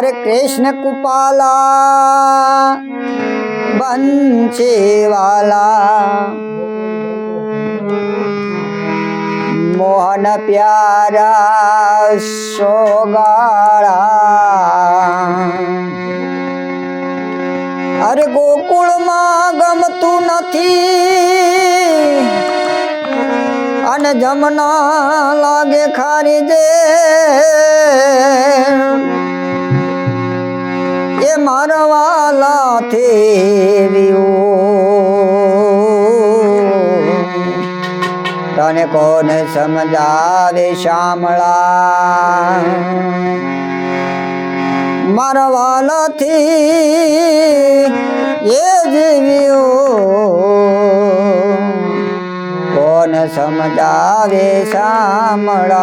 અરે કૃષ્ણ કુપાલા બંચેવાલા મોહન પ્યારા સોગાળા અરે ગોકુળમાં ગમતું નથી અને જમના લાગે ખારી દે એ મારવાલા તને કોને સમજાવે શામળા? મારા વાલાથી એ જીવ્યો કોને સમજાવે શામળા?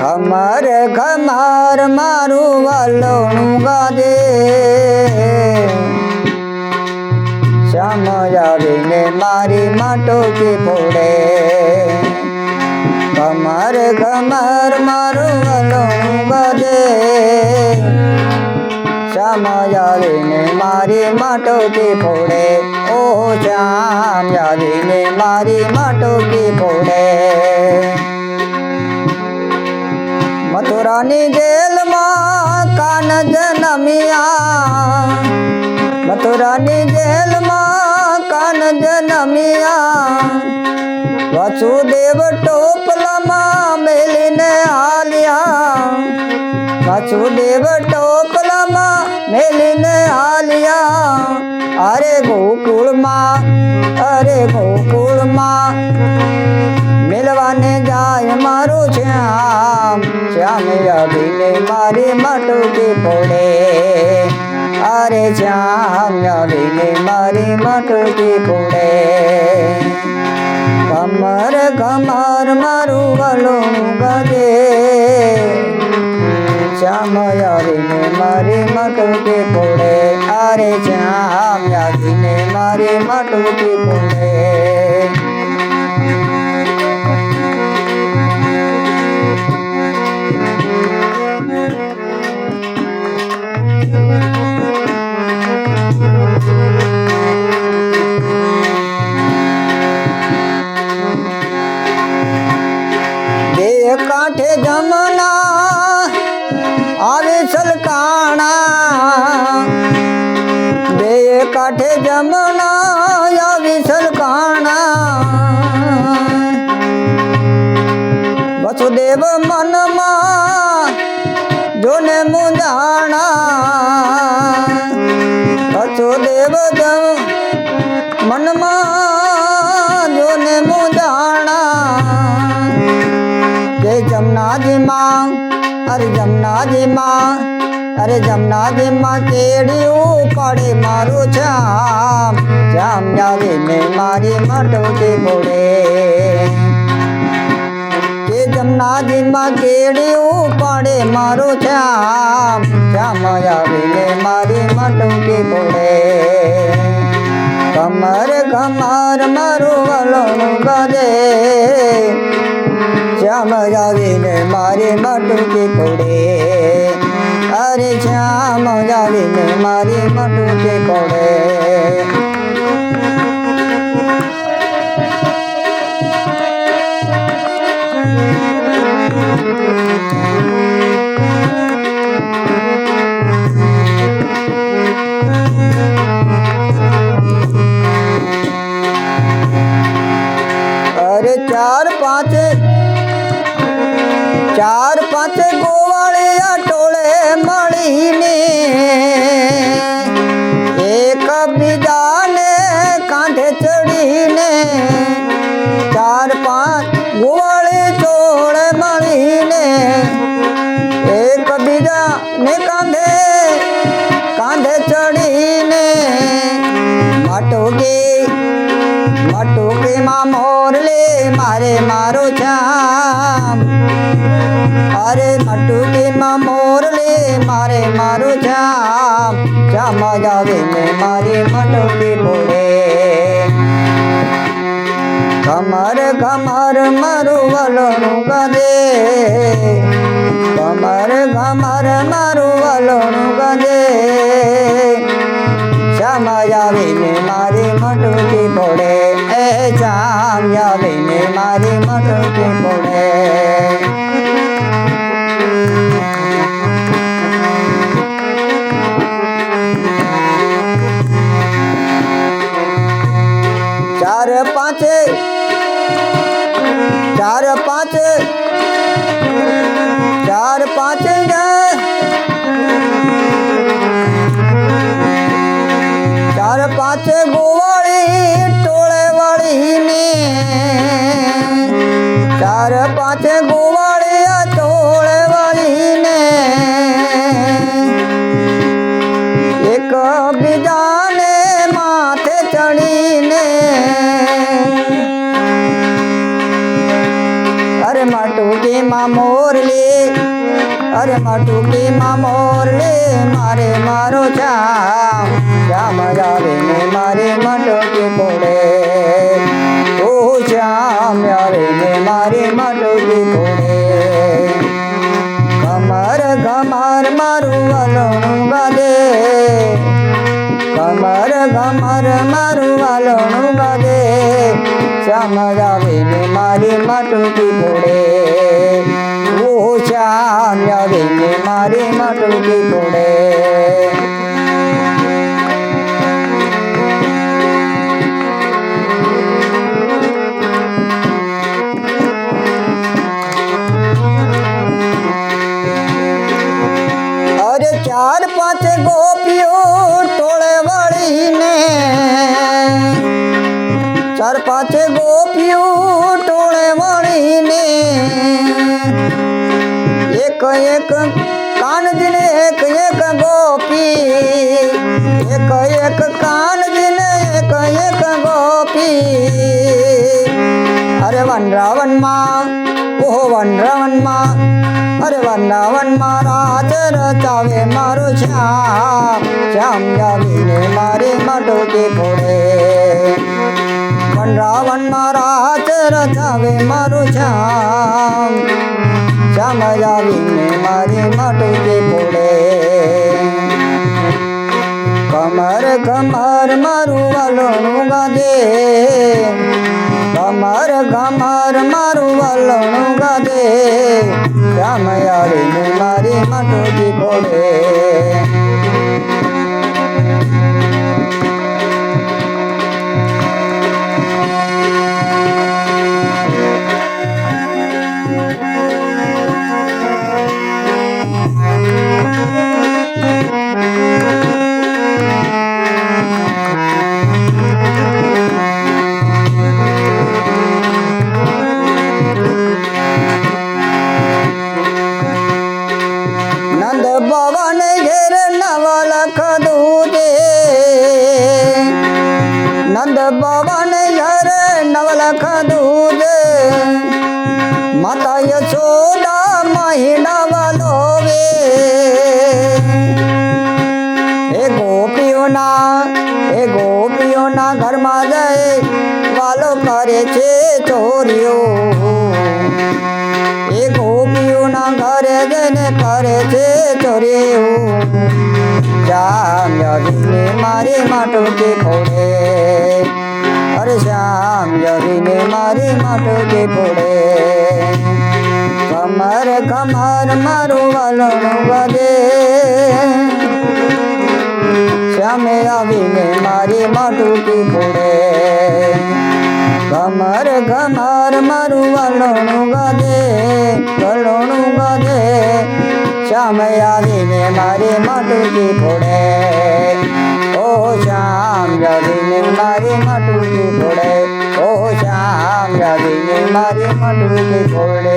ખમર ખમર મારું વાલોણું ગાદે સમજાવીને મારી માટોકી ફોડે કમર કમર મારું વલોણું ગજે સમજાવીને મારી માટોકી ફોડે ઓ શ્યામ જાવીને મારી માટોકી ફોડે મથુરાની જેલમાં કાન જનમિયા. મથુરાની જેલમાં કાન જનમિયા. વસુદેવ ટોપલામાં મેલીને હાલ્યા વસુદેવ ટોપલામાં મેલીને હાલ્યા અરે ગોકુળમાં અરે ગોકુળમાં મિલવાને જાય મારું શ્યામ. શ્યામ અભિને મારી માટુકી પડે અરે શ્યામ અભિને મારી મટુકી પડે કમર કમર મારું ગલું ગગે શ્યામ અભિને મારી મટુકી પડે અરે શ્યામ અભિને મારી મટુકી ફોડે. જમના આવે સલકાણા બે કાંઠે જમના આવે સલકાણા વસુદેવ મનમાં જોને મુંજાણા વસુદેવ મનમાં જમનાજી માં અરે જમનાજી માં અરે જમનાજી માં કેડિયું પડે મારું જામ. જામ જાવીને મારી માટોકી ફોડે કે જમનાજી માં કેડ્યું પડે મારું જામ. જામ આવીને મારી માટોકી ફોડે કમર કમર મારું વલણું ગજે. શ્યામ મારી માટુકી ફોડે અરે શ્યામ જાવીને મારે માટુકી અરે ચાર પાંચ ચાર પાંચ ગોવાળિયા ટોળે મળીને. મોરલે મારે મારું જામ જામ મેં મારી મટુકી બોલે કમર કમર મારું વલણું ગદે. કમર કમર મારું વલણું ગદે. શ્યામ આવીને મારી મટુકી પડે એ શ્યામ આવીને મારી મટુકી પડે ચાર પાંચે. ચાર પાંચે. ચાર પાંચે ચાર પાંચે ગોવાળી મોરલી અરે માં મોરલી મારે મારો જામ. શ્યામ આવે ને મારે માટુકી પડે ઓ શ્યામ આવે ને મારે માટુકી પડે કમર કમર મારું વલણું ગાદે કમર કમર મારું વલણું ગાદે શ્યામ આવીને મારી માટુકી ઓ આવીને મારી માટુકી પડે અરે ચાર પાંચ ગોપીઓ ટોળે વળીને, ચાર પાંચ ગોપીઓ ટોળે વળીને એક કાનજીને એક એક ગોપી. એક એક કાનજીને એક એક ગોપી. અરે વનરાવનમાં ઓહો વનરાવનમાં અરે વનરાવનમાં રાજ રચાવે મારો શ્યામ. શ્યામ જાવીને મારી ઘોડે. ફોડે વનરાવનમાં રાજ રચાવે મારો શ્યામ. શ્યામ જાવીને મારી માટોકી ફોડે કમર કમર મારું વલણું ગાદે કમર કમર મારું વલણું ગાદે શ્યામ આવીને મારી માટુકી પડે ભવન નવલખ નવ લખ દૂધે. માતા યશોદા મહિના વલોવે. એ ગોપીઓના એ ગોપીઓના ઘરમાં જઈ વાલો કરે છે ચોરીઓ. એ ગોપીઓના ઘરે જઈને કરે છે ચોરીઓ. શ્યામ મારી માટું કે ફોડે અરે શ્યામ યદીને મારી માટુકી ફોડે કમર કમર મારું વલણ વધે શ્યામે આવીને મારી માટુકી ફોડે કમર કમર મારું વલણું ગાજે વલણું ગાજે શ્યામ આવીને મારી માટુકી ફોડે ઓ શ્યામ આવીને મારી માટુકી ફોડે ઓ શ્યામ આવીને મારી માટુકી ફોડે